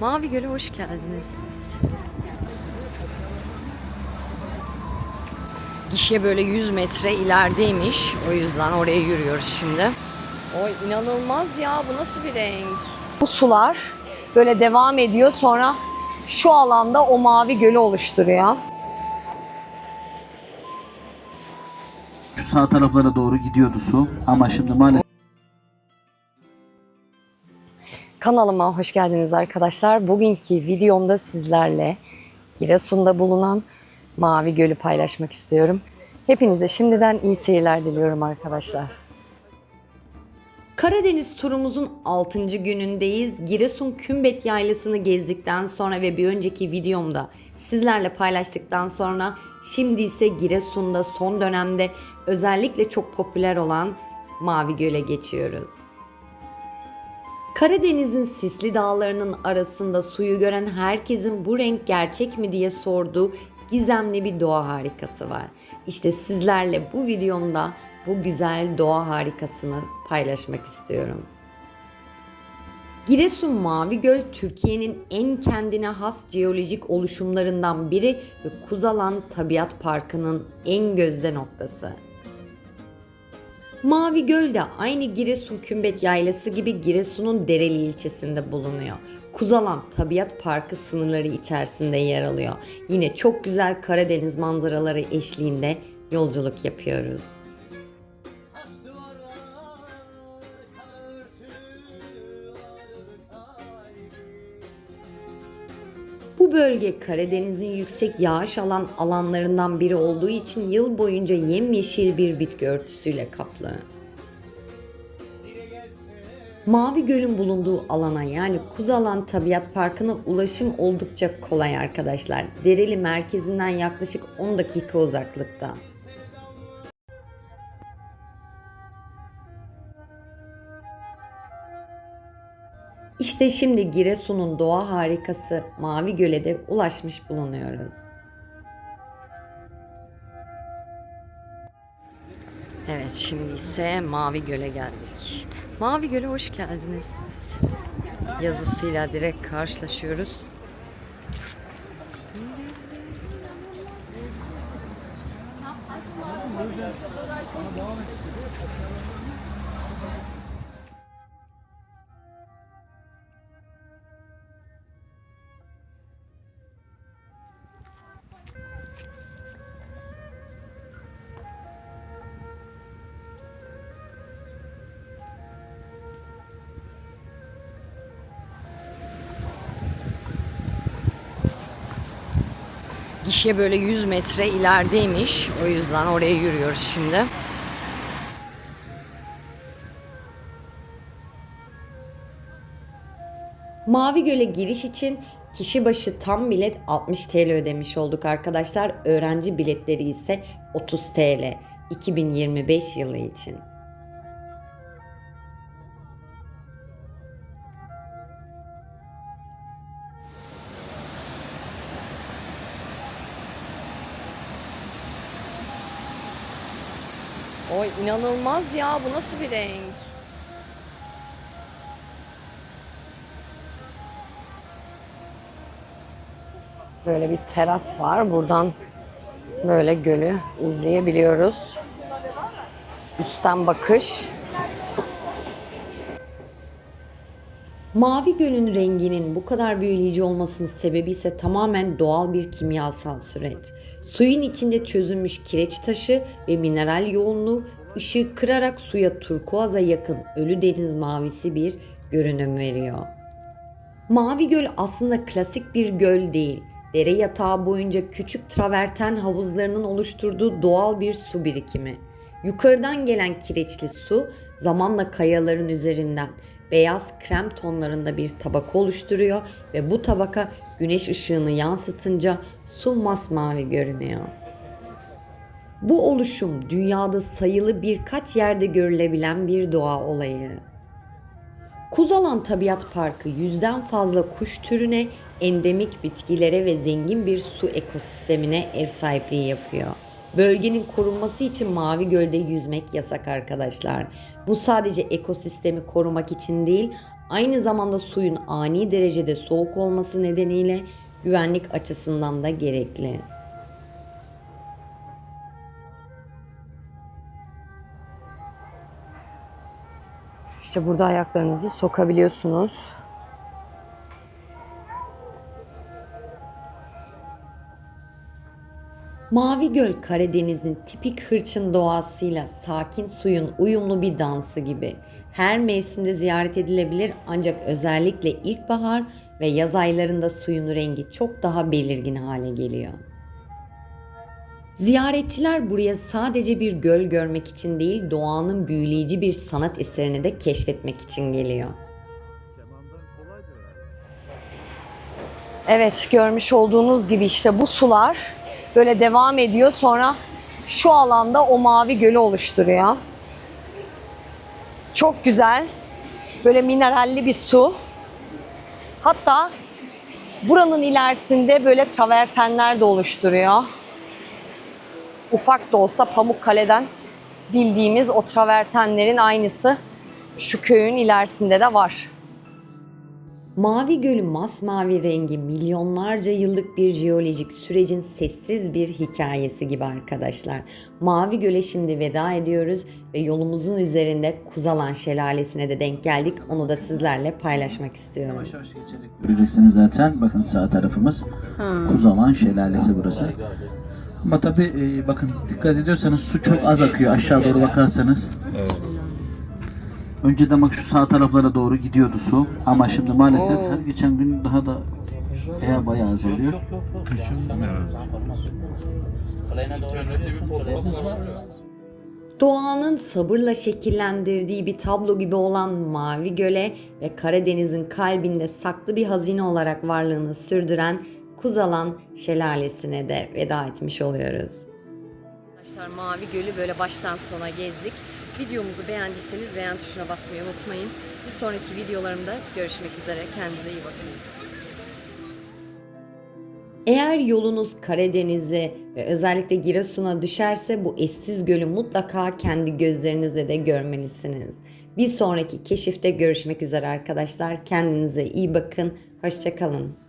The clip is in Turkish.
Mavi Göl'e hoş geldiniz. Gişe böyle 100 metre ilerideymiş. O yüzden oraya yürüyoruz şimdi. Oy inanılmaz ya bu nasıl bir renk? Bu sular böyle devam ediyor sonra şu alanda o mavi gölü oluşturuyor. Şu sağ taraflara doğru gidiyordu su ama şimdi maalesef Kanalıma hoş geldiniz arkadaşlar. Bugünkü videomda sizlerle Giresun'da bulunan Mavi Gölü paylaşmak istiyorum. Hepinize şimdiden iyi seyirler diliyorum arkadaşlar. Karadeniz turumuzun 6. günündeyiz. Giresun Kümbet Yaylası'nı gezdikten sonra ve bir önceki videomda sizlerle paylaştıktan sonra şimdi ise Giresun'da son dönemde özellikle çok popüler olan Mavi Göl'e geçiyoruz. Karadeniz'in sisli dağlarının arasında suyu gören herkesin bu renk gerçek mi diye sorduğu gizemli bir doğa harikası var. İşte sizlerle bu videomda bu güzel doğa harikasını paylaşmak istiyorum. Giresun Mavi Göl Türkiye'nin en kendine has jeolojik oluşumlarından biri ve Kuzalan Tabiat Parkı'nın en gözde noktası. Mavi Göl de aynı Giresun Kümbet Yaylası gibi Giresun'un Dereli ilçesinde bulunuyor. Kuzalan Tabiat Parkı sınırları içerisinde yer alıyor. Yine çok güzel Karadeniz manzaraları eşliğinde yolculuk yapıyoruz. Bu bölge Karadeniz'in yüksek yağış alan alanlarından biri olduğu için yıl boyunca yemyeşil bir bitki örtüsüyle kaplı. Mavi Göl'ün bulunduğu alana yani Kuzalan Tabiat Parkı'na ulaşım oldukça kolay arkadaşlar. Dereli merkezinden yaklaşık 10 dakika uzaklıkta. İşte şimdi Giresun'un doğa harikası Mavi Göl'e de ulaşmış bulunuyoruz. Evet şimdi ise Mavi Göl'e geldik. Mavi Göl'e hoş geldiniz. Yazısıyla direkt karşılaşıyoruz. Gişe böyle 100 metre ilerideymiş. O yüzden oraya yürüyoruz şimdi. Mavi Göl'e giriş için kişi başı tam bilet 60 TL ödemiş olduk arkadaşlar. Öğrenci biletleri ise 30 TL 2025 yılı için. Oy inanılmaz ya bu nasıl bir renk? Böyle bir teras var. Buradan böyle gölü izleyebiliyoruz. Üstten bakış. Mavi Göl'ün renginin bu kadar büyüleyici olmasının sebebi ise tamamen doğal bir kimyasal süreç. Suyun içinde çözülmüş kireç taşı ve mineral yoğunluğu ışığı kırarak suya turkuaza yakın ölü deniz mavisi bir görünüm veriyor. Mavi Göl aslında klasik bir göl değil. Dere yatağı boyunca küçük traverten havuzlarının oluşturduğu doğal bir su birikimi. Yukarıdan gelen kireçli su zamanla kayaların üzerinden beyaz krem tonlarında bir tabaka oluşturuyor ve bu tabaka güneş ışığını yansıtınca su masmavi görünüyor. Bu oluşum dünyada sayılı birkaç yerde görülebilen bir doğa olayı. Kuzalan Tabiat Parkı yüzden fazla kuş türüne, endemik bitkilere ve zengin bir su ekosistemine ev sahipliği yapıyor. Bölgenin korunması için Mavi Göl'de yüzmek yasak arkadaşlar. Bu sadece ekosistemi korumak için değil, aynı zamanda suyun ani derecede soğuk olması nedeniyle güvenlik açısından da gerekli. İşte burada ayaklarınızı sokabiliyorsunuz. Mavi Göl Karadeniz'in tipik hırçın doğasıyla sakin suyun uyumlu bir dansı gibi. Her mevsimde ziyaret edilebilir ancak özellikle ilkbahar ve yaz aylarında suyun rengi çok daha belirgin hale geliyor. Ziyaretçiler buraya sadece bir göl görmek için değil, doğanın büyüleyici bir sanat eserini de keşfetmek için geliyor. Evet, görmüş olduğunuz gibi işte bu sular böyle devam ediyor. Sonra şu alanda o mavi gölü oluşturuyor. Çok güzel. Böyle mineralli bir su. Hatta buranın ilerisinde böyle travertenler de oluşturuyor ufak da olsa Pamukkale'den bildiğimiz o travertenlerin aynısı şu köyün ilerisinde de var. Mavi Göl'ün masmavi rengi milyonlarca yıllık bir jeolojik sürecin sessiz bir hikayesi gibi arkadaşlar. Mavi Göl'e şimdi veda ediyoruz ve yolumuzun üzerinde Kuzalan Şelalesi'ne de denk geldik. Onu da sizlerle paylaşmak istiyorum. Yavaş yavaş geçerek göreceksiniz zaten. Bakın sağ tarafımız Kuzalan Şelalesi burası. Ama tabi bakın dikkat ediyorsanız su çok az akıyor aşağı doğru bakarsanız. Önceden bak şu sağ taraflara doğru gidiyordu su. Ama şimdi maalesef her geçen gün daha da bayağı bayağı azalıyor. Doğanın sabırla şekillendirdiği bir tablo gibi olan Mavi Göl'e ve Karadeniz'in kalbinde saklı bir hazine olarak varlığını sürdüren Kuzalan Şelalesi'ne de veda etmiş oluyoruz. Arkadaşlar Mavi Göl'ü böyle baştan sona gezdik. Videomuzu beğendiyseniz beğen tuşuna basmayı unutmayın. Bir sonraki videolarımda görüşmek üzere. Kendinize iyi bakın. Eğer yolunuz Karadeniz'e ve özellikle Giresun'a düşerse bu eşsiz gölü mutlaka kendi gözlerinizle de görmelisiniz. Bir sonraki keşifte görüşmek üzere arkadaşlar. Kendinize iyi bakın. Hoşçakalın.